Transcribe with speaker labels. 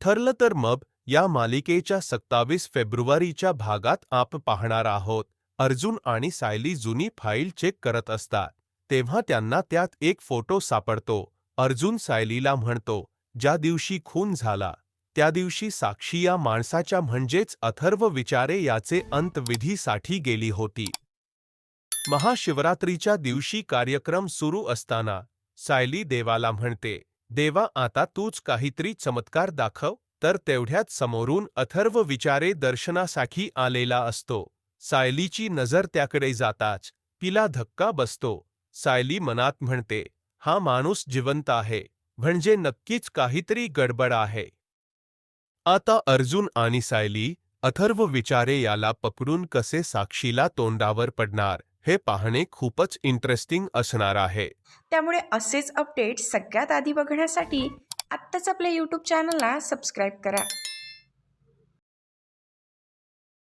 Speaker 1: ठरलं तर मग या मालिकेच्या सत्तावीस फेब्रुवारीच्या भागात आप पाहणार आहोत. अर्जुन आणि सायली जुनी फाईल चेक करत असतात. तेव्हा त्यांना त्यात एक फोटो सापडतो. अर्जुन सायलीला म्हणतो ज्या दिवशी खून झाला त्या दिवशी साक्षी या माणसाच्या म्हणजेच अथर्व विचारे याचे अंतविधीसाठी गेली होती. महाशिवरात्रीच्या दिवशी कार्यक्रम सुरू असताना सायली देवाला म्हणते देवा आता तूच काहीतरी चमत्कार दाखव तर तेवढ्यात समोरून अथर्व विचारे दर्शनासाठी आलेला असतो. सायलीची नजर त्याकडे जाताच तिला धक्का बसतो. सायली मनात म्हणते हा माणूस जिवंत आहे म्हणजे नक्कीच काहीतरी गडबड आहे. आता अर्जुन आणि सायली अथर्व विचारे याला पकडून कसे साक्षीला तोंडावर पडणार? हे पाहणे खूपच इंटरेस्टिंग असणार आहे.
Speaker 2: त्यामुळे असेच अपडेट सगळ्यात आधी बघण्यासाठी आत्ताच आपल्या यूट्यूब चॅनलला सबस्क्राईब करा.